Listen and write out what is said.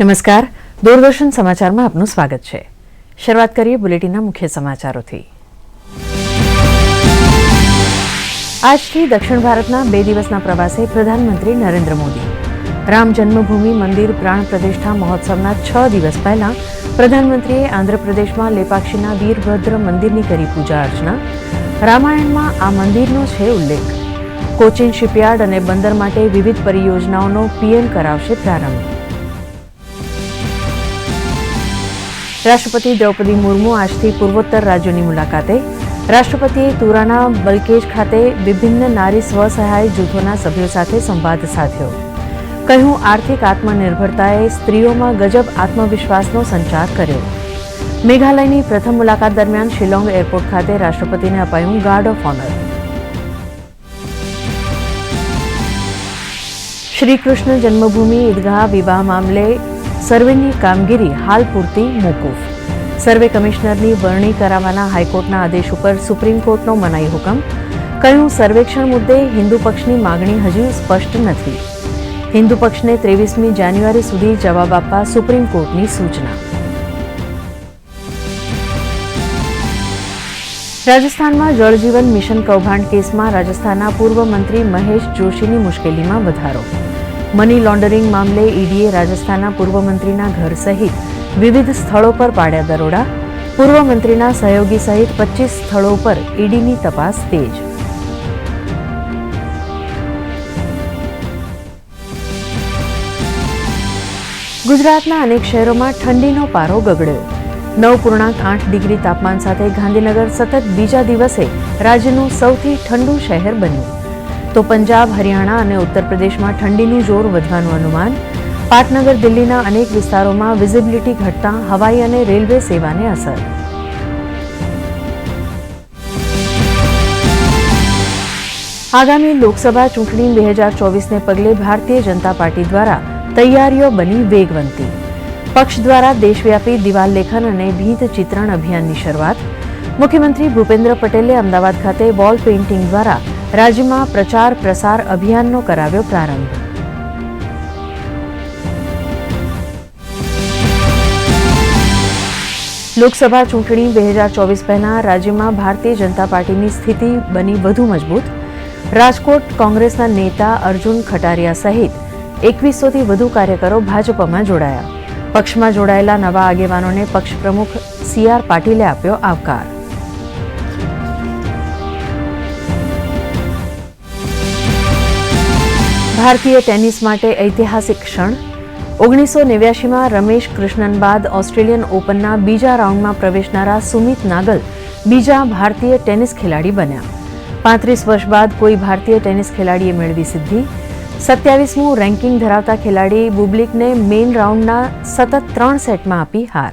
નમસ્કાર. દૂરદર્શન સમાચારમાં આપનું સ્વાગત છે. શરૂઆત કરીએ બુલેટિનના મુખ્ય સમાચારોથી. આજથી દક્ષિણ ભારતના બે દિવસના પ્રવાસે પ્રધાનમંત્રી નરેન્દ્ર મોદી. રામ જન્મભૂમિ મંદિર પ્રાણ પ્રતિષ્ઠા મહોત્સવના છ દિવસ પહેલા પ્રધાનમંત્રીએ આંધ્રપ્રદેશમાં લેપાક્ષીના વીરભદ્ર મંદિરની કરી પૂજા અર્ચના. રામાયણમાં આ મંદિરનો છે ઉલ્લેખ. કોચિન શિપયાર્ડ અને બંદર માટે વિવિધ પરિયોજનાઓનો પીએમ કરાવશે પ્રારંભ. રાષ્ટ્રપતિ દ્રૌપદી મુર્મુ આજથી પૂર્વોત્તર રાજ્યોની મુલાકાતે. રાષ્ટ્રપતિએ તુરાના બલકેજ ખાતે વિભિન્ન નારી સ્વસહાય જૂથોના સભ્યો સાથે સંવાદ સાધ્યો. કહ્યું, આર્થિક આત્મનિર્ભરતાએ સ્ત્રીઓમાં ગજબ આત્મવિશ્વાસનો સંચાર કર્યો. મેઘાલયની પ્રથમ મુલાકાત દરમિયાન શિલોંગ એરપોર્ટ ખાતે રાષ્ટ્રપતિને અપાયું guard of honour. Shri Krishna Janmabhoomi Idgah વિવાહ મામલે સર્વેની કામગીરી હાલ પૂરતી મોકૂફ. સર્વે કમિશનરની વરણી કરાવવાના હાઈકોર્ટના આદેશ ઉપર સુપ્રીમ કોર્ટનો મનાઈ હુકમ. કહ્યું, સર્વેક્ષણ મુદ્દે હિન્દુ પક્ષની માગણી હજુ સ્પષ્ટ નથી. હિન્દુ પક્ષને ત્રેવીસમી જાન્યુઆરી સુધી જવાબ આપવા સુપ્રીમ કોર્ટની સૂચના. રાજસ્થાનમાં જળજીવન મિશન કૌભાંડ કેસમાં રાજસ્થાનના પૂર્વ મંત્રી મહેશ જોશીની મુશ્કેલીમાં વધારો. મની લોન્ડરિંગ મામલે ઈડીએ રાજસ્થાનના પૂર્વ મંત્રીના ઘર સહિત વિવિધ સ્થળો પર પાડ્યા દરોડા. પૂર્વ મંત્રીના સહયોગી સહિત પચીસ સ્થળો પર ઈડીની તપાસ તેજ. ગુજરાતના અનેક શહેરોમાં ઠંડીનો પારો ગગડ્યો. નવ પૂર્ણાંક આઠ ડિગ્રી તાપમાન સાથે ગાંધીનગર સતત બીજા દિવસે રાજ્યનું સૌથી ઠંડુ શહેર બન્યું. તો પંજાબ, હરિયાણા અને ઉત્તર પ્રદેશમાં ઠંડીનું જોર વધવાનું અનુમાન. પાટનગર, દિલ્હીના અનેક વિસ્તારોમાં વિઝિબિલિટી ઘટતા હવાઈ અને રેલવે સેવાને અસર. આગામી લોકસભા ચૂંટણી બે હજાર ચોવીસને પગલે ભારતીય જનતા પાર્ટી દ્વારા તૈયારીઓ બની વેગવંતી. પક્ષ દ્વારા દેશવ્યાપી દિવાલ લેખન અને ભીંત ચિત્રણ અભિયાનની શરૂઆત. મુખ્યમંત્રી ભૂપેન્દ્ર પટેલે અમદાવાદ ખાતે વોલ પેઇન્ટિંગ દ્વારા રાજ્યમાં પ્રચાર પ્રસાર અભિયાનનો કરાવ્યો પ્રારંભ. લોકસભા ચૂંટણી બે હજાર ચોવીસ પહેલા રાજ્યમાં ભારતીય જનતા પાર્ટીની સ્થિતિ બની વધુ મજબૂત. રાજકોટ કોંગ્રેસના નેતા અર્જુન ખટારિયા સહિત એકવીસોથી વધુ કાર્યકરો ભાજપમાં જોડાયા. પક્ષમાં જોડાયેલા નવા આગેવાનોને પક્ષ પ્રમુખ સી આર પાટીલે આપ્યો આવકાર. ભારતીય ટેનિસ માટે ઐતિહાસિક ક્ષણ. ઓગણીસો નેવ્યાસીમાં રમેશ કૃષ્ણન બાદ ઓસ્ટ્રેલિયન ઓપનના બીજા રાઉન્ડમાં પ્રવેશનારા સુમિત નાગલ બીજા ભારતીય ટેનિસ ખેલાડી બન્યા. પાંત્રીસ વર્ષ બાદ કોઈ ભારતીય ટેનિસ ખેલાડીએ મેળવી સિદ્ધિ. સત્યાવીસમું રેન્કિંગ ધરાવતા ખેલાડી બુબલિકને મેઇન રાઉન્ડના સતત ત્રણ સેટમાં આપી હાર.